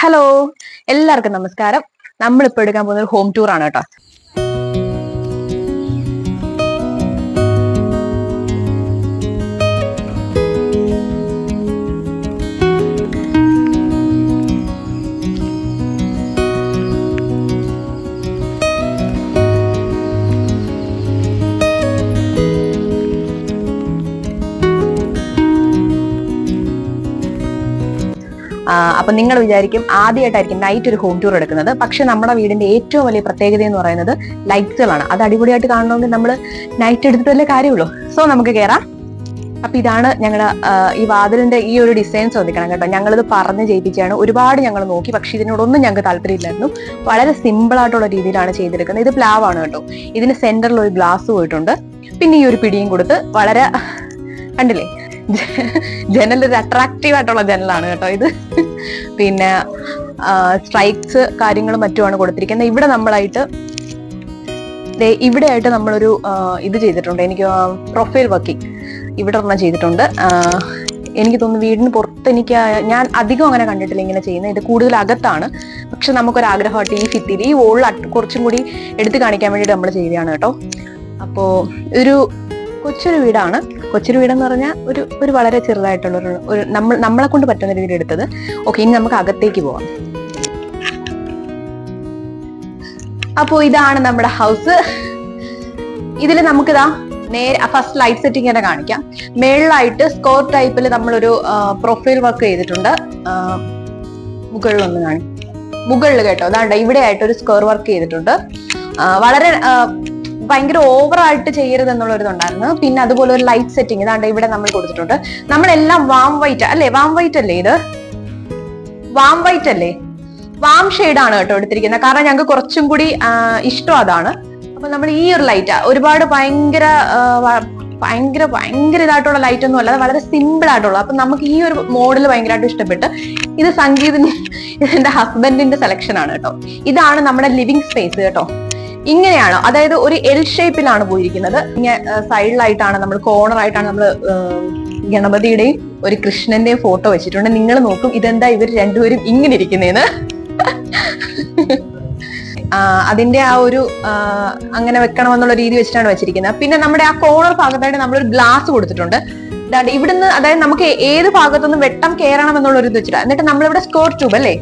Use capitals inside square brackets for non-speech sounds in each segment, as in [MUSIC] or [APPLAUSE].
Hello എല്ലാവർക്കും നമസ്കാരം. നമ്മളിപ്പോൾ എടുക്കാൻ പോകുന്ന ഒരു ഹോം ടൂർ ആണ് കേട്ടോ. അപ്പൊ നിങ്ങൾ വിചാരിക്കും ആദ്യമായിട്ടായിരിക്കും നൈറ്റ് ഒരു ഹോം ടൂർ എടുക്കുന്നത്. പക്ഷെ നമ്മുടെ വീടിന്റെ ഏറ്റവും വലിയ പ്രത്യേകത എന്ന് പറയുന്നത് ലൈറ്റ്സുകളാണ് അത് അടിപൊളിയായിട്ട് കാണണമെങ്കിൽ നമ്മൾ നൈറ്റ് എടുത്തിട്ടല്ലേ കാര്യമുള്ളൂ. സോ നമുക്ക് കയറാം അപ്പൊ ഇതാണ് ഞങ്ങളുടെ ഈ വാതിലിന്റെ ഈ ഒരു ഡിസൈൻ ശ്രദ്ധിക്കണം കേട്ടോ. ഞങ്ങളിത് പറഞ്ഞ് ചെയ്യിപ്പിച്ചാണ് ഒരുപാട് ഞങ്ങൾ നോക്കി പക്ഷെ ഇതിനോടൊന്നും ഞങ്ങൾക്ക് താല്പര്യമില്ലായിരുന്നു. വളരെ സിമ്പിൾ ആയിട്ടുള്ള രീതിയിലാണ് ചെയ്തെടുക്കുന്നത്. ഇത് പ്ലാവ് ആണ് കേട്ടോ. ഇതിന് സെന്ററിൽ ഒരു ഗ്ലാസ് പോയിട്ടുണ്ട്. പിന്നെ ഈ ഒരു പിടിയും കൊടുത്ത് വളരെ കണ്ടില്ലേ? ജനൽ ഒരു അട്രാക്റ്റീവ് ആയിട്ടുള്ള ജനലാണ് കേട്ടോ ഇത്. പിന്നെ സ്ട്രൈക്സ് കാര്യങ്ങളും മറ്റുമാണ് കൊടുത്തിരിക്കുന്നത്. ഇവിടെ നമ്മളായിട്ട് ദേ ഇവിടെ ആയിട്ട് നമ്മളൊരു ഇത് ചെയ്തിട്ടുണ്ട്. എനിക്ക് പ്രൊഫൈൽ വർക്കിംഗ് ഇവിടെ ഒരെണ്ണം ചെയ്തിട്ടുണ്ട്. എനിക്ക് തോന്നുന്നു വീടിന് പുറത്ത് എനിക്ക് ഞാൻ അധികം അങ്ങനെ കണ്ടിട്ടില്ല ഇങ്ങനെ ചെയ്യുന്നത്. ഇത് കൂടുതൽ അകത്താണ്. പക്ഷെ നമുക്കൊരു ആഗ്രഹമായിട്ട് ഈ ഭിത്തിയിൽ ഈ വോളിൽ കുറച്ചും കൂടി എടുത്തു കാണിക്കാൻ വേണ്ടിയിട്ട് നമ്മൾ ചെയ്യുകയാണ് കേട്ടോ. അപ്പോൾ ഒരു കൊച്ചൊരു വീടാണ്. കൊച്ചൊരു വീടെന്ന് പറഞ്ഞാൽ ഒരു ഒരു വളരെ ചെറുതായിട്ടുള്ള ഒരു നമ്മൾ നമ്മളെ കൊണ്ട് പറ്റുന്ന രീതിയിൽ എടുത്തത്. ഓക്കെ ഇനി നമുക്ക് അകത്തേക്ക് പോവാം. അപ്പോ ഇതാണ് നമ്മുടെ ഹൗസ് ഇതിൽ നമുക്കിതാ നേരെ ഫസ്റ്റ് ലൈറ്റ് സെറ്റിംഗ് തന്നെ കാണിക്കാം. മേളിലായിട്ട് സ്കോർ ടൈപ്പിൽ നമ്മളൊരു പ്രൊഫൈൽ വർക്ക് ചെയ്തിട്ടുണ്ട്. ഒന്ന് കാണി മുകളിൽ കേട്ടോ അതാണ്ട് ഇവിടെ ആയിട്ട് ഒരു സ്കോർ വർക്ക് ചെയ്തിട്ടുണ്ട്. വളരെ ഭയങ്കര ഓവർ ആയിട്ട് ചെയ്യരുത് എന്നുള്ളൊരു ഇതുണ്ടായിരുന്നു പിന്നെ അതുപോലെ ഒരു ലൈറ്റ് സെറ്റിംഗ് ഇതാണ്ട് ഇവിടെ നമ്മൾ കൊടുത്തിട്ടുണ്ട്. നമ്മളെല്ലാം വാം വൈറ്റ് അല്ലേ? വാം വൈറ്റ് അല്ലേ ഇത്? വാം വൈറ്റ് അല്ലേ? വാം ആണ് കേട്ടോ എടുത്തിരിക്കുന്നത്. കാരണം ഞങ്ങൾക്ക് കുറച്ചും കൂടി ഇഷ്ടം അതാണ്. അപ്പൊ നമ്മൾ ഈ ഒരു ലൈറ്റ് ഒരുപാട് ഭയങ്കര ഭയങ്കര ഭയങ്കര ഇതായിട്ടുള്ള ലൈറ്റ് ഒന്നും അല്ല വളരെ സിമ്പിൾ ആയിട്ടുള്ള അപ്പൊ നമുക്ക് ഈ ഒരു മോഡൽ ഭയങ്കരമായിട്ട് ഇഷ്ടപ്പെട്ട് ഇത് സംഗീതിന്റെ എന്റെ ഹസ്ബൻഡിന്റെ സെലക്ഷൻ ആണ് കേട്ടോ. ഇതാണ് നമ്മുടെ ലിവിങ് സ്പേസ് കേട്ടോ. ഇങ്ങനെയാണ്? അതായത് ഒരു എൽ ഷേപ്പിലാണ് പോയിരിക്കുന്നത്. ഇങ്ങനെ സൈഡിലായിട്ടാണ് നമ്മൾ കോർണർ ആയിട്ടാണ് നമ്മൾ ഗണപതിയുടെയും ഒരു കൃഷ്ണന്റെയും ഫോട്ടോ വെച്ചിട്ടുണ്ട്. നിങ്ങൾ നോക്കും ഇതെന്താ ഇവർ രണ്ടുപേരും ഇങ്ങനെ ഇരിക്കുന്നേന്ന്. ആ, അതിന്റെ ആ ഒരു അങ്ങനെ വെക്കണമെന്നുള്ള രീതി വെച്ചിട്ടാണ് വെച്ചിരിക്കുന്നത്. പിന്നെ നമ്മുടെ ആ കോർണർ ഭാഗത്തായിട്ട് നമ്മളൊരു ഗ്ലാസ് കൊടുത്തിട്ടുണ്ട്. ഇവിടുന്ന് അതായത് നമുക്ക് ഏത് ഭാഗത്തുനിന്ന് വെട്ടം കയറണം എന്നുള്ള ഒരു ഇത് വെച്ചിട്ട്. എന്നിട്ട് നമ്മളിവിടെ സ്കോർ ട്യൂബ് അല്ലേ?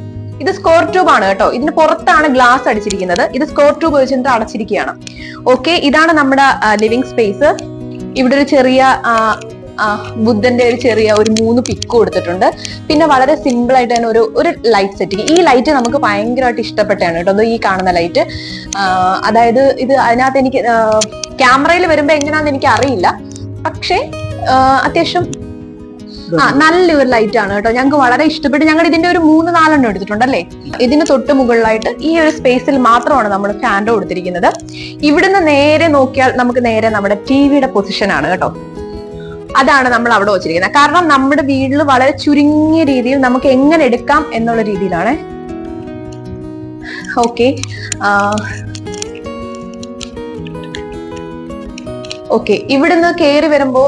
ഇത് സ്കോർ ട്യൂബ് ആണ് കേട്ടോ. ഇതിന് പുറത്താണ് ഗ്ലാസ് അടിച്ചിരിക്കുന്നത്. ഇത് സ്കോർ ട്യൂബ് വെച്ചിട്ട് അടച്ചിരിക്കുകയാണ്. ഓക്കെ ഇതാണ് നമ്മുടെ ലിവിംഗ് സ്പേസ് ഇവിടെ ഒരു ചെറിയ ബുദ്ധന്റെ ഒരു ചെറിയ ഒരു മൂന്ന് പിക്ക് കൊടുത്തിട്ടുണ്ട്. പിന്നെ വളരെ സിമ്പിൾ ആയിട്ട് തന്നെ ഒരു ഒരു ലൈറ്റ് സെറ്റിംഗ് ഈ ലൈറ്റ് നമുക്ക് ഭയങ്കരമായിട്ട് ഇഷ്ടപ്പെട്ടാണ് കേട്ടോ. ഈ കാണുന്ന ലൈറ്റ് അതായത് ഇത് അതിനകത്ത് എനിക്ക് ക്യാമറയിൽ വരുമ്പോ എങ്ങനെയാണെന്ന് എനിക്ക് അറിയില്ല പക്ഷേ അത്യാവശ്യം ആ നല്ലൊരു ലൈറ്റ് ആണ് കേട്ടോ. ഞങ്ങൾക്ക് വളരെ ഇഷ്ടപ്പെട്ട്. ഞങ്ങൾ ഇതിന്റെ ഒരു മൂന്ന് നാലെണ്ണം എടുത്തിട്ടുണ്ട് അല്ലേ? ഇതിന് തൊട്ട് മുകളിലായിട്ട് ഈ ഒരു സ്പേസിൽ മാത്രമാണ് നമ്മൾ ഫാൻഡോ കൊടുത്തിരിക്കുന്നത്. ഇവിടുന്ന് നേരെ നോക്കിയാൽ നമുക്ക് നേരെ നമ്മുടെ ടി വിയുടെ പൊസിഷൻ ആണ് കേട്ടോ. അതാണ് നമ്മൾ അവിടെ വെച്ചിരിക്കുന്നത്. കാരണം നമ്മുടെ വീട്ടിൽ വളരെ ചുരുങ്ങിയ രീതിയിൽ നമുക്ക് എങ്ങനെ എടുക്കാം എന്നുള്ള രീതിയിലാണ്. ഓക്കെ ഓക്കെ ഇവിടുന്ന് കയറി വരുമ്പോ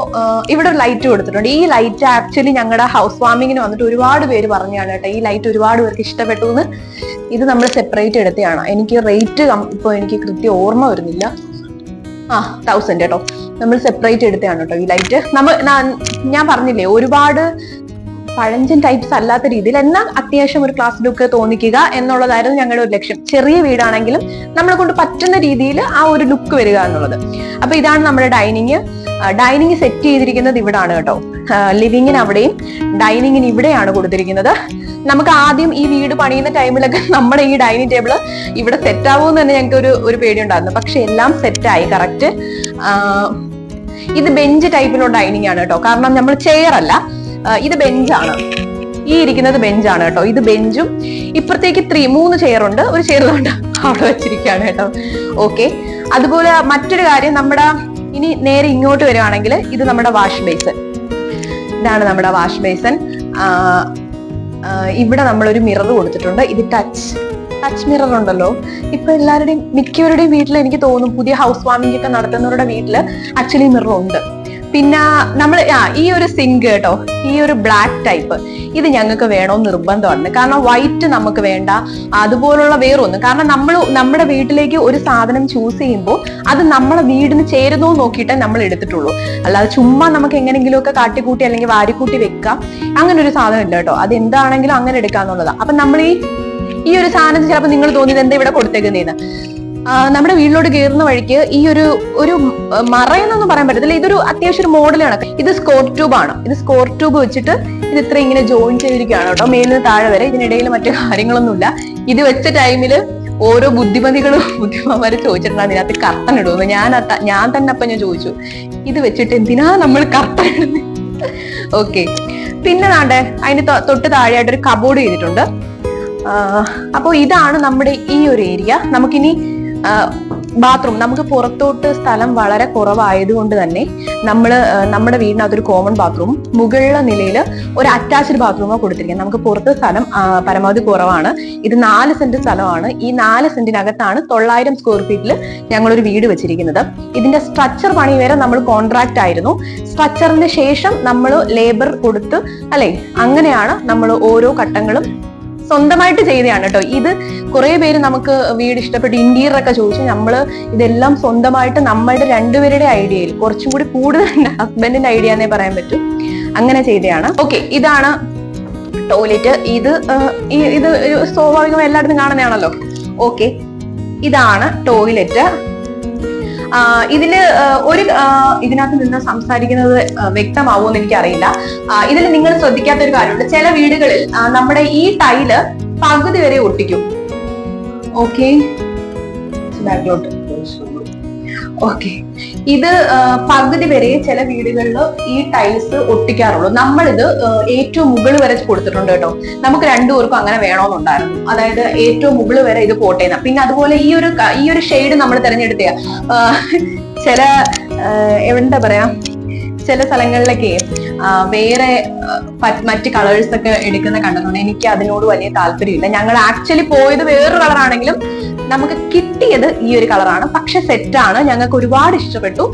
ഇവിടെ ഒരു ലൈറ്റ് കൊടുത്തിട്ടുണ്ട്. ഈ ലൈറ്റ് ആക്ച്വലി ഞങ്ങളുടെ ഹൗസ് വാമിങ്ങിന് വന്നിട്ട് ഒരുപാട് പേര് പറഞ്ഞാണ് കേട്ടോ ഈ ലൈറ്റ് ഒരുപാട് പേർക്ക് ഇഷ്ടപ്പെട്ടു എന്ന്. ഇത് നമ്മൾ സെപ്പറേറ്റ് എടുത്തതാണ് എനിക്ക് റേറ്റ് ഇപ്പൊ എനിക്ക് കൃത്യം ഓർമ്മ വരുന്നില്ല. ആ തൗസൻഡ് കേട്ടോ. നമ്മൾ സെപ്പറേറ്റ് എടുത്തതാണ് കേട്ടോ ഈ ലൈറ്റ് നമ്മൾ ഞാൻ പറഞ്ഞില്ലേ ഒരുപാട് പഴഞ്ചൻ ടൈപ്സ് അല്ലാത്ത രീതിയിൽ എന്നാൽ അത്യാവശ്യം ഒരു ക്ലാസ് ലുക്ക് തോന്നിക്കുക എന്നുള്ളതായിരുന്നു ഞങ്ങളുടെ ഒരു ലക്ഷ്യം. ചെറിയ വീടാണെങ്കിലും നമ്മളെ കൊണ്ട് പറ്റുന്ന രീതിയിൽ ആ ഒരു ലുക്ക് വരിക എന്നുള്ളത്. അപ്പൊ ഇതാണ് നമ്മുടെ ഡൈനിങ് ഡൈനിങ് സെറ്റ് ചെയ്തിരിക്കുന്നത് ഇവിടാണ് കേട്ടോ. ലിവിങ്ങിന് അവിടെയും ഡൈനിങ്ങിന് ഇവിടെയാണ് കൊടുത്തിരിക്കുന്നത്. നമുക്ക് ആദ്യം ഈ വീട് പണിയുന്ന ടൈമിലൊക്കെ നമ്മുടെ ഈ ഡൈനിങ് ടേബിൾ ഇവിടെ സെറ്റ് തന്നെ ഞങ്ങൾക്ക് ഒരു ഒരു പേടി ഉണ്ടായിരുന്നു പക്ഷെ എല്ലാം സെറ്റായി കറക്റ്റ് ഇത് ബെഞ്ച് ടൈപ്പിലുള്ള ഡൈനിങ് ആണ് കേട്ടോ. കാരണം നമ്മൾ ചെയർ അല്ല. ഇത് ബെഞ്ചാണ്. ഈ ഇരിക്കുന്നത് ബെഞ്ചാണ് കേട്ടോ. ഇത് ബെഞ്ചും ഇപ്പുറത്തേക്ക് ത്രീ മൂന്ന് ചെയറുണ്ട് ഒരു ചെയർ കൊണ്ട് അവിടെ വെച്ചിരിക്കുകയാണ് കേട്ടോ. ഓക്കെ അതുപോലെ മറ്റൊരു കാര്യം നമ്മുടെ ഇനി നേരെ ഇങ്ങോട്ട് വരുവാണെങ്കിൽ ഇത് നമ്മുടെ വാഷ് ബേസൻ ഇതാണ് നമ്മുടെ വാഷ് ബേസൻ ഇവിടെ നമ്മളൊരു മിറർ കൊടുത്തിട്ടുണ്ട്. ഇത് ടച്ച് ടച്ച് മിറർ ഉണ്ടല്ലോ. ഇപ്പൊ എല്ലാവരുടെയും മിക്കവരുടെയും വീട്ടിൽ എനിക്ക് തോന്നും പുതിയ ഹൗസ് വാമിംഗ് ഒക്കെ നടത്തുന്നവരുടെ വീട്ടിൽ ആക്ച്വലി മിറർ ഉണ്ട്. പിന്നെ നമ്മൾ ആ ഈ ഒരു സിങ്ക് കേട്ടോ ഈ ഒരു ബ്ലാക്ക് ടൈപ്പ് ഇത് ഞങ്ങൾക്ക് വേണോ നിർബന്ധമാണ്. കാരണം വൈറ്റ് നമുക്ക് വേണ്ട അതുപോലുള്ള വേറൊന്നും. കാരണം നമ്മൾ നമ്മുടെ വീട്ടിലേക്ക് ഒരു സാധനം ചൂസ് ചെയ്യുമ്പോൾ അത് നമ്മളെ വീടിന് ചേരുന്നോ നോക്കിയിട്ടേ നമ്മൾ എടുത്തിട്ടുള്ളൂ. അല്ലാതെ ചുമ്മാ നമുക്ക് എങ്ങനെയെങ്കിലുമൊക്കെ കാട്ടിക്കൂട്ടി അല്ലെങ്കിൽ വാരിക്കൂട്ടി വെക്കാം. അങ്ങനെ ഒരു സാധനം ഇല്ല കേട്ടോ. അത് എന്താണെങ്കിലും അങ്ങനെ എടുക്കാന്നുള്ളതാണ് അപ്പൊ നമ്മൾ ഈ ഈ ഒരു സാധനം ചിലപ്പോൾ നിങ്ങൾ തോന്നിയത് എന്താ ഇവിടെ കൊടുത്തേക്കുന്നതെന്ന് നമ്മുടെ വീട്ടിലോട്ട് കയറുന്ന വഴിക്ക് ഈ ഒരു ഒരു മറയെന്നൊന്നും പറയാൻ പറ്റത്തില്ല. ഇതൊരു അത്യാവശ്യം ഒരു മോഡലാണ് ഇത് സ്കോർ ട്യൂബ് ആണ്. ഇത് സ്കോർ ട്യൂബ് വെച്ചിട്ട് ഇത് ഇത്ര ഇങ്ങനെ ജോയിൻ ചെയ്തിരിക്കുകയാണ് കേട്ടോ. മേലിന് താഴെ വരെ. ഇതിനിടയിൽ മറ്റു കാര്യങ്ങളൊന്നുമില്ല. ഇത് വെച്ച ടൈമിൽ ഓരോ ബുദ്ധിമതികളും [LAUGHS] ബുദ്ധിമാന്മാര് ചോദിച്ചിട്ടുണ്ടാകും ഇതിനകത്ത് കർട്ടൻ ഇടുമെന്ന് ഞാൻ ഞാൻ തന്നെ അപ്പൊ ഞാൻ ചോദിച്ചു ഇത് വെച്ചിട്ട് എന്തിനാ നമ്മൾ കർട്ടൻ ഇടുന്നത് ഓക്കെ [LAUGHS] പിന്നെ നാണ്ടെ അതിന് തൊട്ട് താഴെയായിട്ട് ഒരു കബോർഡ് ചെയ്തിട്ടുണ്ട്. അപ്പോൾ ഇതാണ് നമ്മുടെ ഈ ഒരു ഏരിയ നമുക്കിനി ബാത്റൂം. നമുക്ക് പുറത്തോട്ട് സ്ഥലം വളരെ കുറവായതുകൊണ്ട് തന്നെ നമ്മൾ നമ്മുടെ വീടിനകത്തൊരു കോമൺ ബാത്റൂം മുകളിലെ നിലയിൽ ഒരു അറ്റാച്ച്ഡ് ബാത്റൂമോ കൊടുത്തിരിക്കുന്നത്. നമുക്ക് പുറത്ത് സ്ഥലം പരമാവധി കുറവാണ്. ഇത് നാല് സെന്റ് സ്ഥലമാണ്. ഈ നാല് സെന്റിനകത്താണ് തൊള്ളായിരം സ്ക്വയർ ഫീറ്റിൽ ഞങ്ങളൊരു വീട് വെച്ചിരിക്കുന്നത്. ഇതിന്റെ സ്ട്രക്ചർ പണി വരെ നമ്മൾ കോൺട്രാക്ട് ആയിരുന്നു. സ്ട്രക്ചറിന് ശേഷം നമ്മൾ ലേബർ കൊടുത്ത് അല്ലെ അങ്ങനെയാണ് നമ്മൾ ഓരോ ഘട്ടങ്ങളും സ്വന്തമായിട്ട് ചെയ്തതാണ് കേട്ടോ. ഇത് കുറെ പേര് നമുക്ക് വീട് ഇഷ്ടപ്പെട്ട്. ഇന്റീരിയർ ഒക്കെ ചോദിച്ചു. നമ്മൾ ഇതെല്ലാം സ്വന്തമായിട്ട് നമ്മളുടെ രണ്ടുപേരുടെ ഐഡിയയിൽ കുറച്ചും കൂടി കൂടുതൽ ഹസ്ബൻഡിന്റെ ഐഡിയ എന്നേ പറയാൻ പറ്റും. അങ്ങനെ ചെയ്തതാണ്. ഓക്കെ ഇതാണ് ടോയ്ലറ്റ് ഇത് ഇത് സ്വാഭാവികമായി എല്ലായിടത്തും കാണുന്നതാണല്ലോ. ഓക്കെ ഇതാണ് ടോയ്ലറ്റ് ഇതിൽ ഒരു ഇതിനകത്ത് നിന്ന് സംസാരിക്കുന്നത് വ്യക്തമാവുമെന്ന് എനിക്കറിയില്ല. ഇതിൽ നിങ്ങൾ ശ്രദ്ധിക്കാത്ത ഒരു കാര്യമുണ്ട്. ചില വീടുകളിൽ നമ്മുടെ ഈ ടൈൽ പകുതി വരെ ഒട്ടിക്കും. ഓക്കെ. ഓക്കെ. ഇത് പകുതി വരെ ചില വീടുകളിൽ ഈ ടൈൽസ് ഒട്ടിക്കാറുള്ളൂ. നമ്മളിത് ഏറ്റവും മുകളിൽ വരെ കൊടുത്തിട്ടുണ്ട് കേട്ടോ. നമുക്ക് രണ്ടുപേർക്കും അങ്ങനെ വേണമെന്നുണ്ടായിരുന്നു. അതായത് ഏറ്റവും മുകളിൽ വരെ ഇത് പോട്ടേന്ന. പിന്നെ അതുപോലെ ഈ ഒരു ഈ ഒരു ഷെയ്ഡ് നമ്മൾ തിരഞ്ഞെടുത്ത ചില എന്താ പറയാ ചില സ്ഥലങ്ങളിലൊക്കെ വേറെ മറ്റ് കളേഴ്സ് ഒക്കെ എടുക്കുന്ന കണ്ടതുകൊണ്ട് എനിക്ക് അതിനോട് വലിയ താല്പര്യമില്ല. ഞങ്ങൾ ആക്ച്വലി പോയത് വേറൊരു കളറാണെങ്കിലും നമുക്ക് കിട്ടിയത് ഈ ഒരു കളറാണ് പക്ഷെ സെറ്റാണ് ഞങ്ങൾക്ക് ഒരുപാട് ഇഷ്ടപ്പെട്ടു.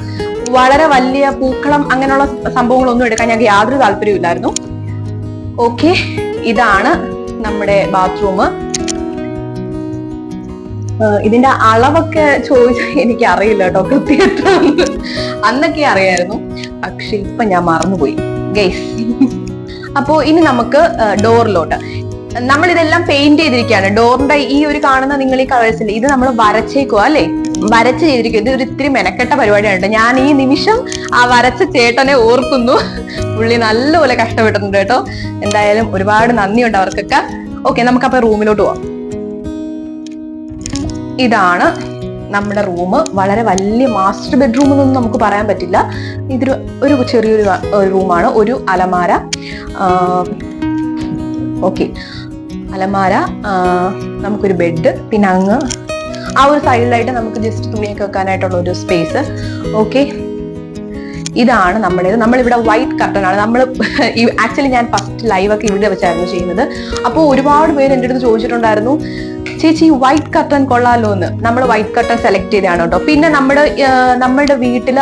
വളരെ വലിയ പൂക്കളം അങ്ങനെയുള്ള സംഭവങ്ങളൊന്നും എടുക്കാൻ ഞങ്ങൾക്ക് യാതൊരു താല്പര്യമില്ലായിരുന്നു ഓക്കെ ഇതാണ് നമ്മുടെ ബാത്റൂം ഇതിന്റെ അളവൊക്കെ ചോദിച്ചാൽ എനിക്ക് അറിയില്ല കേട്ടോ കൃത്യമായിട്ട്. അന്നൊക്കെ അറിയായിരുന്നു. പക്ഷെ ഇപ്പൊ ഞാൻ മറന്നുപോയി. ഗൈസ് അപ്പോ ഇനി നമുക്ക് ഡോറിലോട്ട്. നമ്മൾ ഇതെല്ലാം പെയിന്റ് ചെയ്തിരിക്കുകയാണ്. ഡോറിന്റെ ഈ ഒരു കാണുന്ന നിങ്ങൾ ഈ കളേഴ്സിൽ ഇത് നമ്മൾ വരച്ചേക്കുക അല്ലേ? വരച്ച് ചെയ്തിരിക്കും ഇത് ഒരു ഇത്തിരി മെനക്കെട്ട പരിപാടിയാണ്. ഞാൻ ഈ നിമിഷം ആ വരച്ച ചേട്ടനെ ഓർക്കുന്നു. പുള്ളി നല്ലപോലെ കഷ്ടപ്പെട്ടിട്ടുണ്ട് കേട്ടോ. എന്തായാലും ഒരുപാട് നന്ദിയുണ്ട് അവർക്കൊക്കെ. ഓക്കെ നമുക്കപ്പോ റൂമിലോട്ട് പോവാം. ഇതാണ് നമ്മുടെ റൂം. വളരെ വലിയ മാസ്റ്റർ ബെഡ്റൂം എന്നൊന്നും നമുക്ക് പറയാൻ പറ്റില്ല. ഇതൊരു ഒരു ചെറിയൊരു റൂമാണ്. ഒരു അലമാര. ഓക്കെ. അലമാര നമുക്കൊരു ബെഡ് പിന്നെ അങ്ങ് ആ ഒരു സൈഡിലായിട്ട് നമുക്ക് ജസ്റ്റ് തുണിയൊക്കെ വെക്കാനായിട്ടുള്ള ഒരു സ്പേസ് ഓക്കെ. ഇതാണ് നമ്മുടേത്. നമ്മളിവിടെ വൈറ്റ് കർട്ടൺ ആണ്. നമ്മൾ ആക്ച്വലി ഞാൻ ഫസ്റ്റ് ലൈവ് ഒക്കെ ഇവിടെ വെച്ചായിരുന്നു ചെയ്യുന്നത്. അപ്പോൾ ഒരുപാട് പേര് എന്റെ അടുത്ത് ചോദിച്ചിട്ടുണ്ടായിരുന്നു ചേച്ചി വൈറ്റ് കർട്ടൻ കൊള്ളാലോ എന്ന് നമ്മൾ വൈറ്റ് കർട്ടൺ സെലക്ട് ചെയ്താണ് കേട്ടോ. പിന്നെ നമ്മുടെ നമ്മുടെ വീട്ടിൽ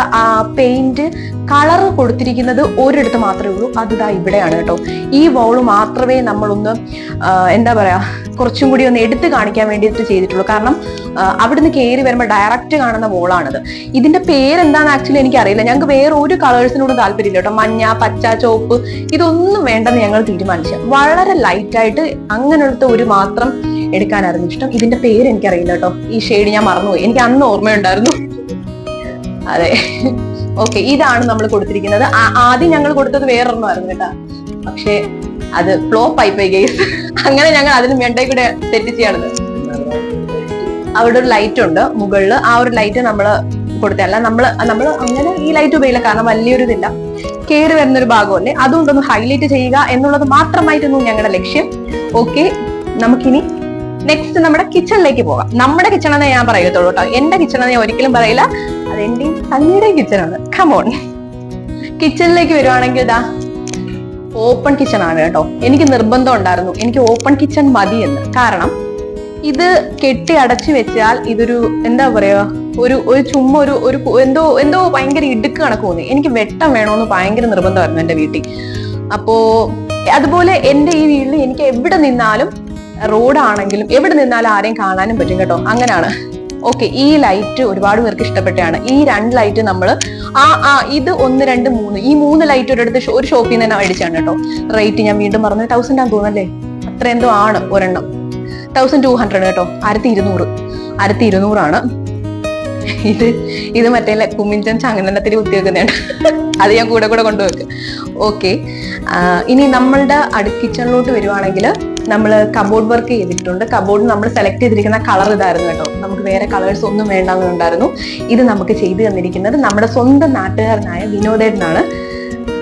പെയിന്റ് കളർ കൊടുത്തിരിക്കുന്നത് ഒരിടത്ത് മാത്രമേ ഉള്ളൂ. അത് ഇതാ ഇവിടെയാണ് കേട്ടോ. ഈ വോൾ മാത്രമേ നമ്മളൊന്ന് എന്താ പറയാ കുറച്ചും കൂടി ഒന്ന് എടുത്തു കാണിക്കാൻ വേണ്ടിയിട്ട് ചെയ്തിട്ടുള്ളൂ. കാരണം അവിടുന്ന് കയറി വരുമ്പോൾ ഡയറക്റ്റ് കാണുന്ന വോളാണിത് ഇതിന്റെ പേരെന്താന്ന് ആക്ച്വലി എനിക്ക് അറിയില്ല ഞങ്ങൾക്ക് വേറെ ഒരു കളേഴ്സിനോട് താല്പര്യമില്ല കേട്ടോ. മഞ്ഞ പച്ച ചോപ്പ് ഇതൊന്നും വേണ്ടെന്ന് ഞങ്ങൾ തീരുമാനിച്ചു വളരെ ലൈറ്റായിട്ട് അങ്ങനത്തെ ഒരു മാത്രം എടുക്കാനായിരുന്നു ഇഷ്ടം. ഇതിന്റെ പേര് എനിക്കറിയില്ല കേട്ടോ. ഈ ഷെയ്ഡ് ഞാൻ മറന്നുപോയി. എനിക്ക് അന്ന് ഓർമ്മയുണ്ടായിരുന്നു. അതെ. ഓക്കെ ഇതാണ് നമ്മൾ കൊടുത്തിരിക്കുന്നത്. ആദ്യം ഞങ്ങൾ കൊടുത്തത് വേറൊരെണ്ണമായിരുന്നു കേട്ടാ. പക്ഷേ അത് ഫ്ലോപ്പ് ആയി പോയി ഗെയ്സ് അങ്ങനെ ഞങ്ങൾ അതിന് വേണ്ടേ കൂടെ തെറ്റിച്ചാണത് അവിടെ ഒരു ലൈറ്റ് ഉണ്ട് മുകളിൽ ആ ഒരു ലൈറ്റ് നമ്മൾ കൊടുത്തല്ല നമ്മൾ നമ്മൾ അങ്ങനെ ഈ ലൈറ്റ് ഉപയോഗിക്കില്ല കാരണം വലിയൊരു ഇതില്ല. കയറി വരുന്ന ഒരു ഭാഗമല്ലേ? അതുകൊണ്ടൊന്ന് ഹൈലൈറ്റ് ചെയ്യുക എന്നുള്ളത് മാത്രമായിരുന്നു ഞങ്ങളുടെ ലക്ഷ്യം. ഓക്കെ നമുക്കിനി നെക്സ്റ്റ് നമ്മുടെ കിച്ചണിലേക്ക് പോകാം. നമ്മുടെ കിച്ചൺ എന്നേ ഞാൻ പറയത്തുള്ളൂ കേട്ടോ. എന്റെ കിച്ചൺ ഞാൻ ഒരിക്കലും പറയില്ല. അത് എന്റെയും തന്നിയുടെയും കിച്ചണാണ് കമോൺ കിച്ചണിലേക്ക് വരുവാണെങ്കിൽ ഇതാ ഓപ്പൺ കിച്ചൺ ആണ് കേട്ടോ. എനിക്ക് നിർബന്ധം ഉണ്ടായിരുന്നു. എനിക്ക് ഓപ്പൺ കിച്ചൺ മതി എന്ന്. കാരണം ഇത് കെട്ടി അടച്ചു വെച്ചാൽ ഇതൊരു എന്താ പറയാ? ഒരു ഒരു ചുമ്മാ ഒരു ഒരു എന്തോ എന്തോ ഭയങ്കര ഇടുക്ക് തോന്നി. എനിക്ക് വെട്ടം വേണമെന്ന് ഭയങ്കര നിർബന്ധമായിരുന്നു എന്റെ വീട്ടിൽ. അപ്പോ അതുപോലെ എന്റെ ഈ വീട്ടിൽ എനിക്ക് എവിടെ നിന്നാലും റോഡാണെങ്കിലും എവിടെ നിന്നാലും ആരെയും കാണാനും പറ്റും കേട്ടോ. അങ്ങനെയാണ്. ഓക്കെ ഈ ലൈറ്റ് ഒരുപാട് പേർക്ക് ഇഷ്ടപ്പെട്ടാണ് ഈ രണ്ട് ലൈറ്റ് നമ്മൾ ആ ആ ഇത് ഒന്ന് രണ്ട് മൂന്ന് ഈ മൂന്ന് ലൈറ്റ് ഒരിടത്ത് ഒരു ഷോപ്പിൽ നിന്ന് തന്നെ മേടിച്ചാണ് കേട്ടോ. റേറ്റ് ഞാൻ വീണ്ടും പറഞ്ഞു തൗസൻഡ് ആണ് തോന്നല്ലേ അത്ര എന്തോ ആണ് ഒരെണ്ണം. തൗസൻഡ് ടു ഹൺഡ്രഡ് കേട്ടോ. ആയിരത്തി ഇരുന്നൂറ്. ആയിരത്തി ഇരുന്നൂറാണ്. ഇത് ഇത് മറ്റേ കുമ്മിഞ്ചൻ ചങ്ങനത്തിൽ കുത്തി വെക്കുന്നതാണ് അത് ഞാൻ കൂടെ കൂടെ കൊണ്ടുവെക്കും ഓക്കെ ഇനി നമ്മളുടെ അടുക്കിച്ചണിലോട്ട് വരുവാണെങ്കിൽ നമ്മൾ കബോർഡ് വർക്ക് ചെയ്തിട്ടുണ്ട്. കബോർഡ് നമ്മൾ സെലക്ട് ചെയ്തിരിക്കുന്ന കളർ ഇതായിരുന്നു കേട്ടോ. നമുക്ക് വേറെ കളേഴ്സ് ഒന്നും വേണ്ടെന്നുണ്ടായിരുന്നു ഇത് നമുക്ക് ചെയ്തു തന്നിരിക്കുന്നത് നമ്മുടെ സ്വന്തം നാട്ടുകാരനായ വിനോദേട്ടനാണ്.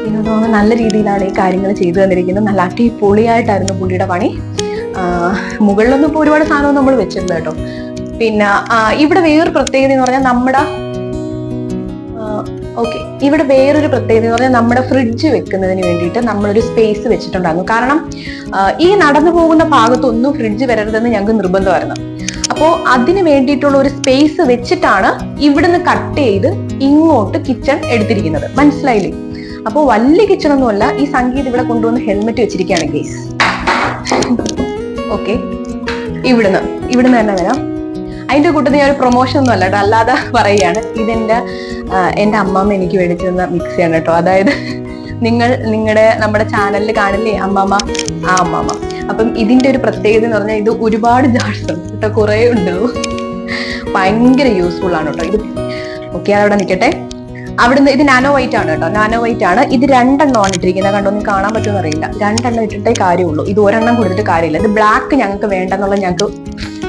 വിനോദമാണ് നല്ല രീതിയിലാണ് ഈ കാര്യങ്ങൾ ചെയ്തു തന്നിരിക്കുന്നത്. നല്ല അടിപൊളിയായിട്ടായിരുന്നു പുള്ളിയുടെ പണി. മുകളിലൊന്നും ഇപ്പോൾ ഒരുപാട് സാധനം നമ്മൾ വെച്ചിരുന്നു കേട്ടോ. പിന്നെ ഇവിടെ വേറൊരു പ്രത്യേകത എന്ന് പറഞ്ഞാൽ നമ്മുടെ ഓക്കെ ഇവിടെ വേറൊരു പ്രത്യേകത എന്ന് പറഞ്ഞാൽ നമ്മുടെ ഫ്രിഡ്ജ് വെക്കുന്നതിന് വേണ്ടിയിട്ട് നമ്മളൊരു സ്പേസ് വെച്ചിട്ടുണ്ടായിരുന്നു. കാരണം ഈ നടന്നു പോകുന്ന ഭാഗത്തൊന്നും ഫ്രിഡ്ജ് വരരുതെന്ന് ഞങ്ങൾക്ക് നിർബന്ധമായിരുന്നു. അപ്പോൾ അതിന് വേണ്ടിയിട്ടുള്ള ഒരു സ്പേസ് വെച്ചിട്ടാണ് ഇവിടുന്ന് കട്ട് ചെയ്ത് ഇങ്ങോട്ട് കിച്ചൺ എടുത്തിരിക്കുന്നത്. മനസ്സിലായില്ലേ? അപ്പോൾ വലിയ കിച്ചൺ ഒന്നുമല്ല ഈ സംഗീത് ഇവിടെ കൊണ്ടുവന്ന് ഹെൽമെറ്റ് വെച്ചിരിക്കുകയാണ് ഗേസ് ഓക്കെ ഇവിടുന്ന് ഇവിടുന്ന് തന്നെ വരാം. അതിന്റെ കൂട്ടത്തിൽ ഞാൻ ഒരു പ്രൊമോഷൻ ഒന്നും അല്ല കേട്ടോ അല്ലാതെ പറയുകയാണ്. ഇതെന്റെ എന്റെ അമ്മമ്മ എനിക്ക് മേടിച്ചു തന്ന മിക്സിയാണ് കേട്ടോ. അതായത് നിങ്ങൾ നിങ്ങളുടെ നമ്മുടെ ചാനലിൽ കാണില്ലേ അമ്മമ്മ? ആ അമ്മമ്മ. അപ്പം ഇതിന്റെ ഒരു പ്രത്യേകത എന്ന് പറഞ്ഞാൽ ഇത് ഒരുപാട് ജാർസ് കേട്ടോ കുറേ ഉണ്ടാവും. ഭയങ്കര യൂസ്ഫുൾ ആണ് കേട്ടോ ഇത്. ഓക്കെ അതവിടെ നിൽക്കട്ടെ. അവിടുന്ന് ഇത് നാനോ വൈറ്റ് ആണ് കേട്ടോ നാനോ വൈറ്റ് ആണ്. ഇത് രണ്ടെണ്ണമാണ് ഇട്ടിരിക്കുന്നത്. കണ്ടോ ഒന്നും കാണാൻ പറ്റുമെന്ന് അറിയില്ല. രണ്ടെണ്ണം ഇട്ടിട്ടേ കാര്യമുള്ളൂ. ഇത് ഒരെണ്ണം കൊടുത്തിട്ട് കാര്യമില്ല. ഇത് ബ്ലാക്ക് ഞങ്ങൾക്ക് വേണ്ടെന്നുള്ള ഞങ്ങൾക്ക്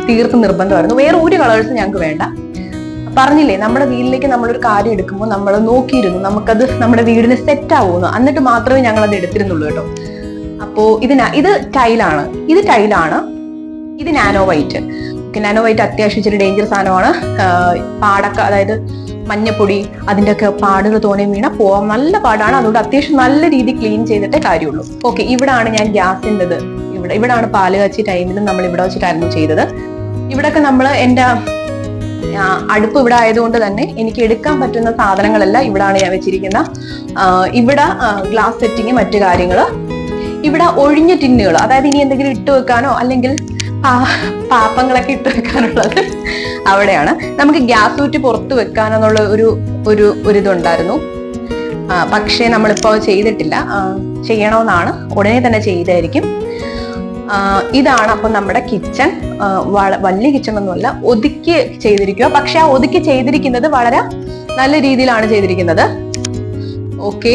തീർത്തും നിർബന്ധമായിരുന്നു. വേറെ ഒരു കളേഴ്സ് ഞങ്ങൾക്ക് വേണ്ട. പറഞ്ഞില്ലേ നമ്മുടെ വീട്ടിലേക്ക് നമ്മളൊരു കാര്യം എടുക്കുമ്പോൾ നമ്മൾ നോക്കിയിരുന്നു നമുക്കത് നമ്മുടെ വീടിന് സെറ്റ് ആവുമെന്ന്. എന്നിട്ട് മാത്രമേ ഞങ്ങൾ അത് എടുത്തിരുന്നുള്ളൂ കേട്ടോ. അപ്പോ ഇതിനാ ഇത് ടൈലാണ് ഇത് ടൈലാണ് ഇത് നാനോ വൈറ്റ് നാനോ വൈറ്റ് അത്യാവശ്യം ഇച്ചിരി ഡേഞ്ചർ സാധനമാണ്. പാടൊക്കെ അതായത് മഞ്ഞപ്പൊടി അതിന്റെ ഒക്കെ പാടുകൾ തോനെ വീണ പോവാൻ നല്ല പാടാണ്. അതുകൊണ്ട് അത്യാവശ്യം നല്ല രീതി ക്ലീൻ ചെയ്തിട്ടേ കാര്യമുള്ളൂ. ഓക്കെ ഇവിടാണ് ഞാൻ ഗ്യാസിന്റെത്. ഇവിടെ ഇവിടാണ് പാൽ കാച്ചി ടൈമിൽ നമ്മൾ ഇവിടെ വെച്ചിട്ടായിരുന്നു ചെയ്തത്. ഇവിടൊക്കെ നമ്മൾ എന്റെ അടുപ്പ് ഇവിടെ ആയതുകൊണ്ട് തന്നെ എനിക്ക് എടുക്കാൻ പറ്റുന്ന സാധനങ്ങളല്ല ഇവിടാണ് ഞാൻ വെച്ചിരിക്കുന്ന. ഇവിടെ ഗ്ലാസ് സെറ്റിങ് മറ്റു കാര്യങ്ങൾ ഇവിടെ ഒഴിഞ്ഞ ടിന്നുകൾ അതായത് ഇനി എന്തെങ്കിലും ഇട്ട് വെക്കാനോ അല്ലെങ്കിൽ പാപ്പങ്ങളൊക്കെ ഇട്ട് വെക്കാനുള്ളത് അവിടെയാണ്. നമുക്ക് ഗ്യാസ് ഊറ്റി പുറത്ത് വെക്കാനെന്നുള്ള ഒരു ഒരു ഇതുണ്ടായിരുന്നു പക്ഷേ നമ്മളിപ്പോൾ ചെയ്തിട്ടില്ല. ചെയ്യണമെന്നാണ് ഉടനെ തന്നെ ചെയ്തായിരിക്കും ഇതാണ് അപ്പം നമ്മുടെ കിച്ചൺ വലിയ കിച്ചൺ ഒന്നുമല്ല ഒതുക്കി ചെയ്തിരിക്കുക. പക്ഷെ ആ ഒതുക്കി ചെയ്തിരിക്കുന്നത് വളരെ നല്ല രീതിയിലാണ് ചെയ്തിരിക്കുന്നത്. ഓക്കെ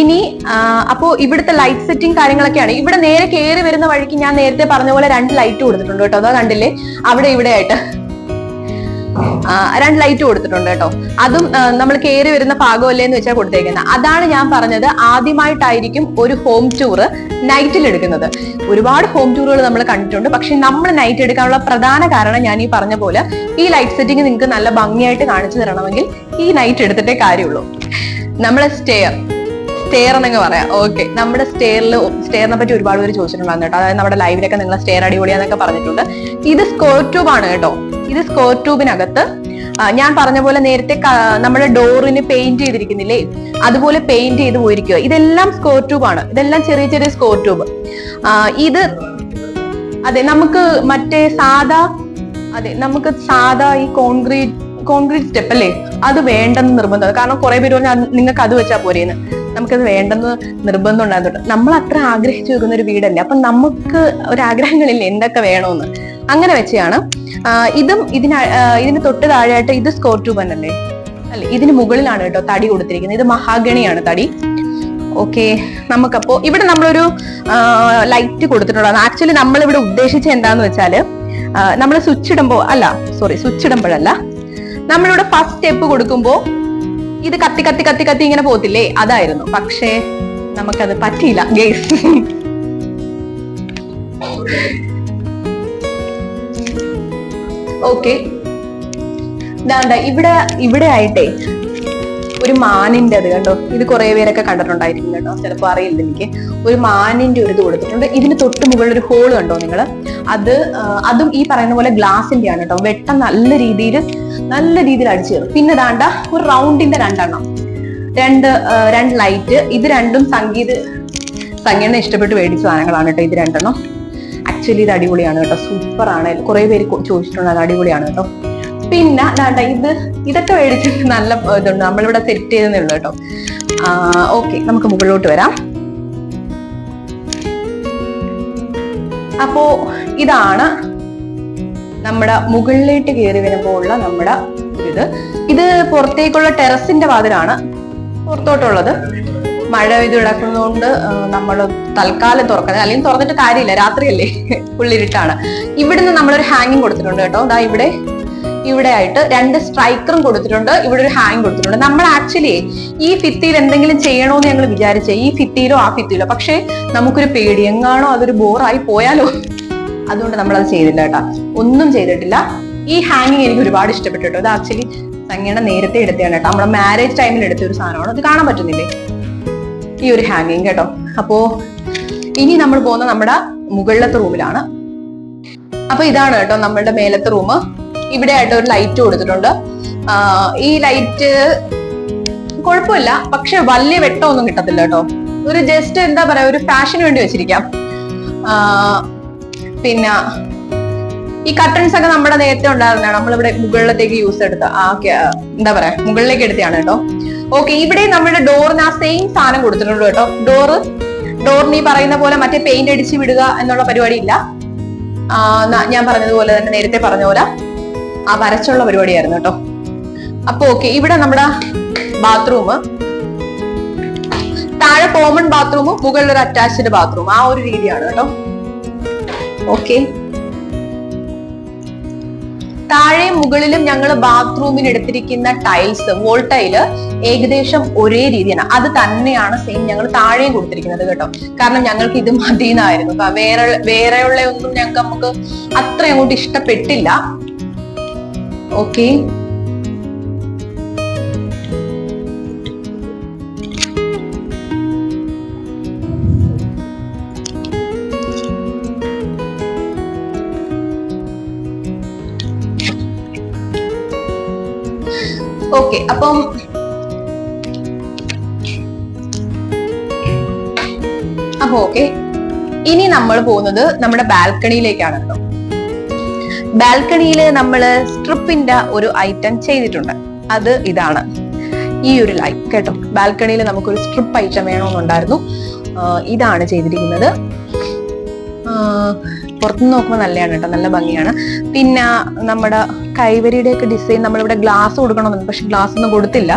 ഇനി അപ്പോൾ അപ്പോ ഇവിടുത്തെ ലൈറ്റ് സെറ്റിംഗ് കാര്യങ്ങളൊക്കെയാണ്. ഇവിടെ നേരെ കയറി വരുന്ന വഴിക്ക് ഞാൻ നേരത്തെ പറഞ്ഞ പോലെ രണ്ട് ലൈറ്റ് കൊടുത്തിട്ടുണ്ട് കേട്ടോ. അതാ കണ്ടില്ലേ? അവിടെ ഇവിടെ ആയിട്ട് രണ്ട് ലൈറ്റ് കൊടുത്തിട്ടുണ്ട് കേട്ടോ. അതും നമ്മൾ കയറി വരുന്ന ഭാഗമല്ലേ എന്ന് വെച്ചാൽ കൊടുത്തേക്കുന്നത് അതാണ് ഞാൻ പറഞ്ഞത് ആദ്യമായിട്ടായിരിക്കും ഒരു ഹോം ടൂർ നൈറ്റിൽ എടുക്കുന്നത്. ഒരുപാട് ഹോം ടൂറുകൾ നമ്മൾ കണ്ടിട്ടുണ്ട്. പക്ഷെ നമ്മൾ നൈറ്റ് എടുക്കാനുള്ള പ്രധാന കാരണം ഞാൻ ഈ പറഞ്ഞ പോലെ ഈ ലൈറ്റ് സെറ്റിംഗ് നിങ്ങൾക്ക് നല്ല ഭംഗിയായിട്ട് കാണിച്ചു തരണമെങ്കിൽ ഈ നൈറ്റ് എടുത്തിട്ടേ കാര്യമുള്ളൂ. നമ്മളെ സ്റ്റെയർ സ്റ്റെയർ എന്നൊക്കെ പറയാം. ഓക്കെ നമ്മുടെ സ്റ്റെയറിൽ സ്റ്റെയറിനെ പറ്റി ഒരുപാട് പേര് ചോദിച്ചിട്ടുണ്ടായിരുന്നു കേട്ടോ. അതായത് നമ്മുടെ ലൈവിലൊക്കെ നിങ്ങൾ സ്റ്റെയർ അടിപൊളിയാന്നൊക്കെ പറഞ്ഞിട്ടുണ്ട്. ഇത് സ്കോർ ട്യൂബ് ആണ് കേട്ടോ. ഇത് സ്കോർ ട്യൂബിനകത്ത് ഞാൻ പറഞ്ഞ പോലെ നേരത്തെ നമ്മുടെ ഡോറിന് പെയിന്റ് ചെയ്തിരിക്കുന്നില്ലേ? അതുപോലെ പെയിന്റ് ചെയ്ത് പോയിരിക്കുക ഇതെല്ലാം സ്കോർ ട്യൂബ് ആണ്. ഇതെല്ലാം ചെറിയ ചെറിയ സ്കോർ ട്യൂബ് ഇത് അതെ നമുക്ക് മറ്റേ സാധാ അതെ നമുക്ക് സാധാ ഈ കോൺക്രീറ്റ് കോൺക്രീറ്റ് സ്റ്റെപ്പ് അല്ലേ? അത് വേണ്ടെന്ന് നിർബന്ധം. കാരണം കുറെ പേര് പറഞ്ഞാൽ നിങ്ങൾക്ക് അത് വെച്ചാൽ പോരേന്ന്. നമുക്കത് വേണ്ടെന്ന് നിർബന്ധം ഉണ്ടായിരുന്നുണ്ട് നമ്മൾ അത്ര ആഗ്രഹിച്ചു വെക്കുന്ന ഒരു വീടല്ലേ? അപ്പൊ നമുക്ക് ഒരു ഒരാഗ്രഹങ്ങളില്ലേ? എന്തൊക്കെ വേണമെന്ന് അങ്ങനെ വെച്ചാണ് ഇതും ഇതിന് ഇതിന് തൊട്ട് താഴെയായിട്ട് ഇത് സ്കോർ ട്യൂബ് അല്ലേ? അല്ലെ ഇതിന് മുകളിലാണ് കേട്ടോ തടി കൊടുത്തിരിക്കുന്നത്. ഇത് മഹാഗണിയാണ് തടി. ഓക്കെ നമുക്കപ്പോ ഇവിടെ നമ്മളൊരു ലൈറ്റ് കൊടുത്തിട്ടുള്ളതാണ്. ആക്ച്വലി നമ്മൾ ഇവിടെ ഉദ്ദേശിച്ച എന്താന്ന് വെച്ചാൽ നമ്മൾ സ്വിച്ച് ഇടുമ്പോ അല്ല സോറി സ്വിച്ച് ഇടുമ്പോഴല്ല നമ്മളിവിടെ ഫസ്റ്റ് സ്റ്റെപ്പ് കൊടുക്കുമ്പോ ഇത് കത്തി കത്തി കത്തി കത്തി ഇങ്ങനെ പോത്തില്ലേ അതായിരുന്നു. പക്ഷേ നമുക്കത് പറ്റിയില്ല ഗേസ് ഓക്കെ ഇതാണ്ട ഇവിടെ ഇവിടെ ആയിട്ടേ ഒരു മാനിന്റെ അത് കണ്ടോ? ഇത് കുറെ പേരൊക്കെ കണ്ടിട്ടുണ്ടായിരിക്കും കേട്ടോ. ചിലപ്പോൾ അറിയില്ല എനിക്ക്. ഒരു മാനിന്റെ ഒരു ഇത് കൊടുത്തിട്ടുണ്ട്. ഇതിന് തൊട്ട് മുകളിൽ ഒരു ഹോൾ കണ്ടോ നിങ്ങൾ അത് അതും ഈ പറയുന്ന പോലെ ഗ്ലാസിന്റെ ആണ് കേട്ടോ. വെട്ടം നല്ല രീതിയിൽ നല്ല രീതിയിൽ അടിച്ചു കയറും. പിന്നെ ദാണ്ട ഒരു റൗണ്ടിന്റെ രണ്ടെണ്ണം. രണ്ട് രണ്ട് ലൈറ്റ് ഇത് രണ്ടും സംഗീത സംഗീതം ഇഷ്ടപ്പെട്ട് മേടിച്ച സാധനങ്ങളാണ് കേട്ടോ ഇത് രണ്ടെണ്ണം. ആക്ച്വലി ഇത് അടിപൊളിയാണ് കേട്ടോ. സൂപ്പർ ആണ്. കുറെ പേര് ചോദിച്ചിട്ടുണ്ട് അത് അടിപൊളിയാണ് കേട്ടോ. പിന്നെ ദാണ്ട ഇത് ഇതൊക്കെ മേടിച്ചിട്ട് നല്ല ഇതുണ്ട്. നമ്മളിവിടെ സെറ്റ് ചെയ്തേ ഉള്ളൂ കേട്ടോ. ഓക്കെ നമുക്ക് മുകളിലോട്ട് വരാം. അപ്പോ ഇതാണ് നമ്മുടെ മുകളിലേക്ക് കയറി വരുമ്പോൾ ഉള്ള നമ്മുടെ ഇത്. ഇത് പുറത്തേക്കുള്ള ടെറസിന്റെ വാതിലാണ് പുറത്തോട്ടുള്ളത്. മഴ ഇത് കിടക്കുന്നതുകൊണ്ട് നമ്മൾ തൽക്കാലം തുറക്കുന്നത് അല്ലെങ്കിൽ തുറന്നിട്ട് കാര്യമില്ല രാത്രിയല്ലേ ഉള്ളിരിട്ടാണ് ഇവിടുന്ന് നമ്മളൊരു ഹാങ്ങിങ് കൊടുത്തിട്ടുണ്ട് കേട്ടോ. അതാ ഇവിടെ ഇവിടെ ആയിട്ട് രണ്ട് സ്ട്രൈക്കറും കൊടുത്തിട്ടുണ്ട്. ഇവിടെ ഒരു ഹാങ് കൊടുത്തിട്ടുണ്ട്. നമ്മൾ ആക്ച്വലി ഈ ഫിത്തിയിൽ എന്തെങ്കിലും ചെയ്യണോന്ന് ഞങ്ങൾ വിചാരിച്ചേ. ഈ ഫിത്തിയിലോ ആ ഫിത്തിയിലോ പക്ഷേ നമുക്കൊരു പേടി. എങ്ങാണോ അതൊരു ബോറായി പോയാലോ? അതുകൊണ്ട് നമ്മൾ അത് ചെയ്തില്ല കേട്ടോ. ഒന്നും ചെയ്തിട്ടില്ല. ഈ ഹാങ്ങിങ് എനിക്ക് ഒരുപാട് ഇഷ്ടപ്പെട്ടു കേട്ടോ ഇത് ആക്ച്വലി സംഗീത നേരത്തെ എടുത്തതാണ് കേട്ടോ. നമ്മുടെ മാരേജ് ടൈമിൽ എടുത്ത ഒരു സാധനമാണ്. അത് കാണാൻ പറ്റുന്നില്ലേ? ഈ ഒരു ഹാങ്ങിങ് കേട്ടോ. അപ്പോ ഇനി നമ്മൾ പോകുന്ന നമ്മുടെ മുകളിലത്തെ റൂമിലാണ്. അപ്പൊ ഇതാണ് കേട്ടോ നമ്മളുടെ മേലത്തെ റൂം ഇവിടെ ആയിട്ട് ഒരു ലൈറ്റ് കൊടുത്തിട്ടുണ്ട്. ഈ ലൈറ്റ് കുഴപ്പമില്ല. പക്ഷെ വലിയ വെട്ടമൊന്നും കിട്ടത്തില്ല കേട്ടോ. ഒരു ജസ്റ്റ് എന്താ പറയാ ഒരു ഫാഷന് വേണ്ടി വെച്ചിരിക്കാം. പിന്നെ ഈ കട്ടൺസ് ഒക്കെ നമ്മുടെ നേരത്തെ ഉണ്ടായിരുന്നതാണ്. നമ്മളിവിടെ മുകളിലത്തേക്ക് യൂസ് എടുത്ത ആ എന്താ പറയാ മുകളിലേക്ക് എടുത്തതാണ് കേട്ടോ. ഓക്കെ ഇവിടെ നമ്മുടെ ഡോറിന് ആ സെയിം സാധനം കൊടുത്തിട്ടുണ്ട് കേട്ടോ. ഡോർ ഡോറിന് ഈ പറയുന്ന പോലെ മറ്റേ പെയിന്റ് അടിച്ച് വിടുക എന്നുള്ള പരിപാടി ഇല്ല ഞാൻ പറഞ്ഞതുപോലെ തന്നെ നേരത്തെ പറഞ്ഞ പോലെ ആ വരച്ചുള്ള പരിപാടിയായിരുന്നു കേട്ടോ. അപ്പൊ ഓക്കെ ഇവിടെ നമ്മുടെ ബാത്റൂം താഴെ കോമൺ ബാത്റൂമും മുകളിൽ ഒരു അറ്റാച്ച്ഡ് ബാത്റൂം ആ ഒരു രീതിയാണ് കേട്ടോ. ഓക്കെ താഴെ മുകളിലും ഞങ്ങൾ ബാത്റൂമിന് എടുത്തിരിക്കുന്ന ടൈൽസ് വോൾ ടൈൽ ഏകദേശം ഒരേ രീതിയാണ്. അത് തന്നെയാണ് സെയിം ഞങ്ങൾ താഴെയും കൊടുത്തിരിക്കുന്നത് കേട്ടോ. കാരണം ഞങ്ങൾക്ക് ഇത് മതിയെന്നായിരുന്നു വേറെ വേറെയുള്ള ഒന്നും ഞങ്ങൾക്ക് നമുക്ക് അത്ര അങ്ങോട്ട് ഇഷ്ടപ്പെട്ടില്ല. ഓക്കെ ഓക്കെ അപ്പം അപ്പൊ ഓക്കെ ഇനി നമ്മൾ പോകുന്നത് നമ്മുടെ ബാൽക്കണിയിലേക്കാണ് കേട്ടോ ബാൽക്കണിയിൽ നമ്മൾ സ്ട്രിപ്പിന്റെ ഒരു ഐറ്റം ചെയ്തിട്ടുണ്ട്. അത് ഇതാണ്. ഈ ഒരു ലൈറ്റ് കേട്ടോ. ബാൽക്കണിയിൽ നമുക്കൊരു സ്ട്രിപ്പ് ഐറ്റം വേണമെന്നുണ്ടായിരുന്നു. ഇതാണ് ചെയ്തിരിക്കുന്നത്. പുറത്തുനിന്ന് നോക്കുമ്പോൾ നല്ലതാണ് കേട്ടോ നല്ല ഭംഗിയാണ്. പിന്നെ നമ്മുടെ കൈവരിയുടെ ഒക്കെ ഡിസൈൻ നമ്മളിവിടെ ഗ്ലാസ് കൊടുക്കണമെന്നുണ്ട് പക്ഷെ ഗ്ലാസ് ഒന്നും കൊടുത്തില്ല.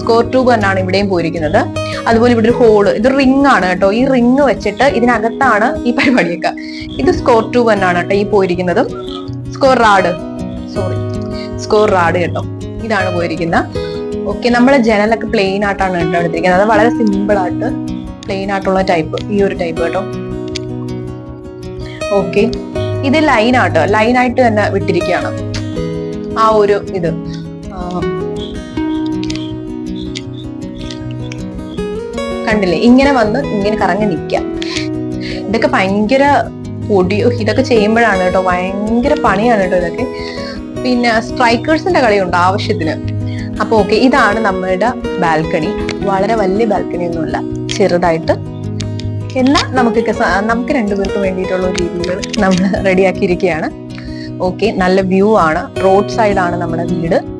സ്കോർ ട്യൂബ് തന്നെയാണ് ഇവിടെയും പോയിരിക്കുന്നത്. അതുപോലെ ഇവിടെ ഒരു ഹോൾ ഇത് റിംഗ് ആണ് കേട്ടോ. ഈ റിംഗ് വെച്ചിട്ട് ഇതിനകത്താണ് ഈ പരിപാടിയൊക്കെ. ഇത് സ്കോർ ട്യൂബ് തന്നെയാണ് കേട്ടോ ഈ പോയിരിക്കുന്നത്. സ്കോർ റാഡ് സോറി സ്കോർ റാഡ് കേട്ടോ. ഇതാണ് പോയിരിക്കുന്നത്. ഓക്കെ നമ്മളെ ജനലൊക്കെ പ്ലെയിൻ ആയിട്ടാണ് കേട്ടോ എടുത്തിരിക്കുന്നത് അത് വളരെ സിമ്പിൾ ആയിട്ട് പ്ലെയിൻ ആയിട്ടുള്ള ടൈപ്പ് ഈ ഒരു ടൈപ്പ് കേട്ടോ. ഓക്കെ ഇത് ലൈൻ ആട്ടോ. ലൈൻ ആയിട്ട് തന്നെ വിട്ടിരിക്കുകയാണ്. ആ ഒരു ഇത്. കണ്ടില്ലേ? ഇങ്ങനെ വന്ന് ഇങ്ങനെ കറങ്ങി നിൽക്കാം ഇതൊക്കെ ഭയങ്കര പൊടി ഇതൊക്കെ ചെയ്യുമ്പോഴാണ് കേട്ടോ ഭയങ്കര പണിയാണ് കേട്ടോ ഇതൊക്കെ. പിന്നെ സ്ട്രൈക്കേഴ്സിന്റെ കളിയുണ്ട് ആവശ്യത്തിന്. അപ്പൊ ഓക്കെ ഇതാണ് നമ്മളുടെ ബാൽക്കണി. വളരെ വലിയ ബാൽക്കണി ഒന്നുമല്ല. ചെറുതായിട്ട് എന്നാൽ നമുക്കൊക്കെ നമുക്ക് രണ്ടുപേർക്കും വേണ്ടിയിട്ടുള്ള രീതിയിൽ നമ്മൾ റെഡിയാക്കിയിരിക്കുകയാണ്. ഓക്കെ നല്ല വ്യൂ ആണ്. റോഡ് സൈഡ് ആണ് നമ്മുടെ വീട്.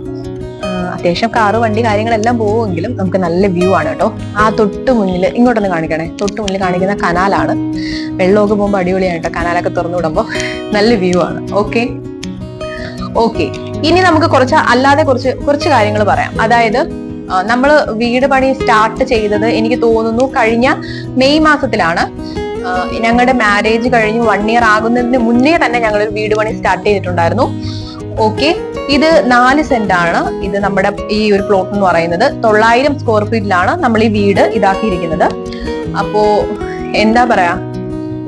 അത്യാവശ്യം കാറ് വണ്ടി കാര്യങ്ങളെല്ലാം പോവുമെങ്കിലും നമുക്ക് നല്ല വ്യൂ ആണ് കേട്ടോ. ആ തൊട്ട് മുന്നിൽ ഇങ്ങോട്ടൊന്ന് കാണിക്കണേ. തൊട്ട് മുന്നിൽ കാണിക്കുന്ന കനാലാണ്. വെള്ളമൊക്കെ പോകുമ്പോൾ അടിപൊളിയാണ് കേട്ടോ. കനാലൊക്കെ തുറന്നു വിടുമ്പോൾ നല്ല വ്യൂ ആണ്. ഓക്കെ. ഓക്കെ. ഇനി നമുക്ക് കുറച്ച് അല്ലാതെ കുറച്ച് കുറച്ച് കാര്യങ്ങൾ പറയാം. അതായത് നമ്മൾ വീട് പണി സ്റ്റാർട്ട് ചെയ്തത് എനിക്ക് തോന്നുന്നു കഴിഞ്ഞ മെയ് മാസത്തിലാണ്. ഞങ്ങളുടെ മാരേജ് കഴിഞ്ഞ് വൺ ഇയർ ആകുന്നതിന് മുന്നേ തന്നെ ഞങ്ങൾ വീട് പണി സ്റ്റാർട്ട് ചെയ്തിട്ടുണ്ടായിരുന്നു. ഓക്കെ ഇത് നാല് സെന്റ് ആണ്. ഇത് നമ്മുടെ ഈ ഒരു പ്ലോട്ട് എന്ന് പറയുന്നത്. തൊള്ളായിരം സ്ക്വയർ ഫീറ്റിലാണ് നമ്മൾ ഈ വീട് ഇതാക്കിയിരിക്കുന്നത്. അപ്പോ എന്താ പറയാ?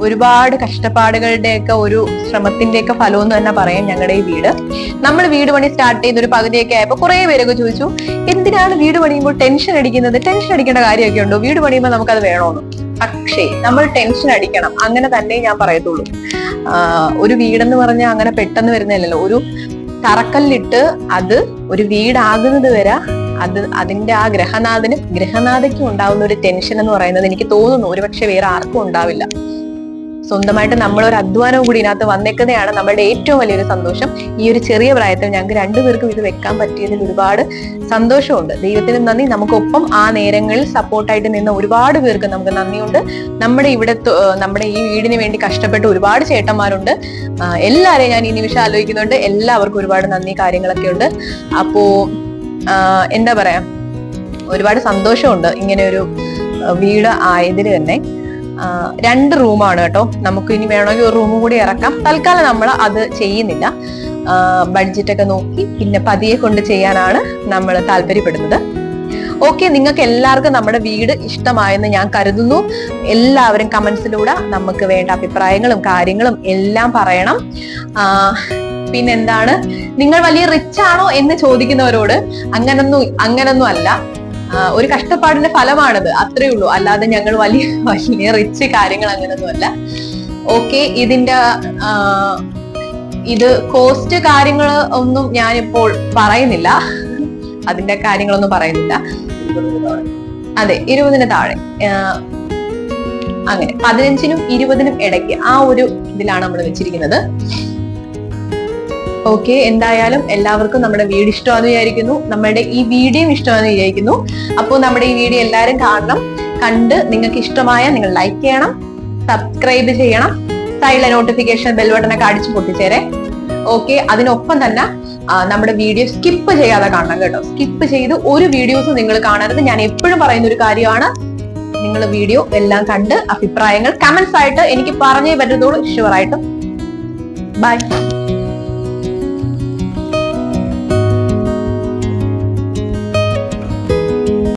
ഒരുപാട് കഷ്ടപ്പാടുകളുടെയൊക്കെ ഒരു ശ്രമത്തിന്റെയൊക്കെ ഫലം എന്ന് തന്നെ പറയാം ഞങ്ങളുടെ ഈ വീട്. നമ്മൾ വീട് പണി സ്റ്റാർട്ട് ചെയ്ത ഒരു പകുതിയൊക്കെ ആയപ്പോൾ കുറെ പേരൊക്കെ ചോദിച്ചു എന്തിനാണ് വീട് പണിയുമ്പോൾ ടെൻഷൻ അടിക്കുന്നത്? ടെൻഷൻ അടിക്കേണ്ട കാര്യമൊക്കെ ഉണ്ടോ? വീട് പണിയുമ്പോൾ നമുക്കത് വേണോന്ന്. പക്ഷേ നമ്മൾ ടെൻഷൻ അടിക്കണം. അങ്ങനെ തന്നെ ഞാൻ പറയത്തുള്ളൂ. ഒരു വീടെന്ന് പറഞ്ഞാൽ അങ്ങനെ പെട്ടെന്ന് വരുന്നില്ലല്ലോ ഒരു തറക്കല്ലിട്ട് അത് ഒരു വീടാകുന്നത് വരെ അത് അതിന്റെ ആ ഗ്രഹനാഥന് ഗ്രഹനാഥയ്ക്കും ഉണ്ടാവുന്ന ഒരു ടെൻഷൻ എന്ന് പറയുന്നത് എനിക്ക് തോന്നുന്നു. ഒരുപക്ഷെ വേറെ ആർക്കും ഉണ്ടാവില്ല. സ്വന്തമായിട്ട് നമ്മൾ ഒരു അധ്വാനവും കൂടി ഇതിനകത്ത് വന്നേക്കുന്നതാണ് നമ്മളുടെ ഏറ്റവും വലിയൊരു സന്തോഷം. ഈ ഒരു ചെറിയ പ്രായത്തിൽ ഞങ്ങൾക്ക് രണ്ടുപേർക്കും ഇത് വെക്കാൻ പറ്റിയതിൽ ഒരുപാട് സന്തോഷമുണ്ട്. ദൈവത്തിന് നന്ദി. നമുക്കൊപ്പം ആ നേരങ്ങളിൽ സപ്പോർട്ടായിട്ട് നിന്ന ഒരുപാട് പേർക്ക് നമുക്ക് നന്ദിയുണ്ട്. നമ്മുടെ ഇവിടെ നമ്മുടെ ഈ വീടിന് വേണ്ടി കഷ്ടപ്പെട്ട് ഒരുപാട് ചേട്ടന്മാരുണ്ട്. എല്ലാവരെയും ഞാൻ ഈ നിമിഷം ആലോചിക്കുന്നുണ്ട്. എല്ലാവർക്കും ഒരുപാട് നന്ദി കാര്യങ്ങളൊക്കെ ഉണ്ട്. അപ്പോ എന്താ പറയാ? ഒരുപാട് സന്തോഷമുണ്ട് ഇങ്ങനെ ഒരു വീട് ആയതിൽ തന്നെ. രണ്ട് റൂമാണ് കേട്ടോ. നമുക്ക് ഇനി വേണമെങ്കിൽ ഒരു റൂം കൂടി ഇറക്കാം. തൽക്കാലം നമ്മൾ അത് ചെയ്യുന്നില്ല. ബഡ്ജറ്റൊക്കെ നോക്കി പിന്നെ പതിയെ കൊണ്ട് ചെയ്യാനാണ് നമ്മൾ താല്പര്യപ്പെടുന്നത്. ഓക്കെ നിങ്ങൾക്ക് എല്ലാവർക്കും നമ്മുടെ വീട് ഇഷ്ടമായെന്ന് ഞാൻ കരുതുന്നു. എല്ലാവരും കമന്റ്സിലൂടെ നമുക്ക് വേണ്ട അഭിപ്രായങ്ങളും കാര്യങ്ങളും എല്ലാം പറയണം. പിന്നെന്താണ്? നിങ്ങൾ വലിയ റിച്ച് ആണോ എന്ന് ചോദിക്കുന്നവരോട് അങ്ങനൊന്നും അങ്ങനൊന്നും അല്ല. ഒരു കഷ്ടപ്പാടിന്റെ ഫലമാണത്. അത്രേ ഉള്ളൂ. അല്ലാതെ ഞങ്ങൾ വലിയ [LAUGHS] വലിയ റിച്ച് കാര്യങ്ങൾ അങ്ങനൊന്നും അല്ല ഓക്കെ ഇതിന്റെ ഇത് കോസ്റ്റ് കാര്യങ്ങൾ ഒന്നും ഞാനിപ്പോൾ പറയുന്നില്ല. അതിന്റെ കാര്യങ്ങളൊന്നും പറയുന്നില്ല. അതെ ഇരുപതിന് താഴെ. അങ്ങനെ. പതിനഞ്ചിനും ഇരുപതിനും ഇടയ്ക്ക് ആ ഒരു ഇതിലാണ് നമ്മൾ വെച്ചിരിക്കുന്നത്. ഓക്കെ എന്തായാലും എല്ലാവർക്കും നമ്മുടെ വീഡിയോ ഇഷ്ടമാണെന്ന് വിചാരിക്കുന്നു. നമ്മുടെ ഈ വീഡിയോ ഇഷ്ടമാണെന്ന് വിചാരിക്കുന്നു. അപ്പോൾ നമ്മുടെ ഈ വീഡിയോ എല്ലാവരും കാണണം. കണ്ട് നിങ്ങൾക്ക് ഇഷ്ടമായ നിങ്ങൾ ലൈക്ക് ചെയ്യണം. സബ്സ്ക്രൈബ് ചെയ്യണം. സൈഡിലെ നോട്ടിഫിക്കേഷൻ ബെൽ ബട്ടനൊക്കെ അടിച്ചു പൊട്ടിച്ചേരെ. ഓക്കെ അതിനൊപ്പം തന്നെ നമ്മുടെ വീഡിയോ സ്കിപ്പ് ചെയ്യാതെ കാണണം കേട്ടോ. സ്കിപ്പ് ചെയ്ത് ഒരു വീഡിയോസ് നിങ്ങൾ കാണരുത്. ഞാൻ എപ്പോഴും പറയുന്ന ഒരു കാര്യമാണ്. നിങ്ങൾ വീഡിയോ എല്ലാം കണ്ട് അഭിപ്രായങ്ങൾ കമന്റ്സ് ആയിട്ട് എനിക്ക് പറഞ്ഞേ പറ്റത്തുള്ളൂ. ഷുവർ ആയിട്ടും. ബൈ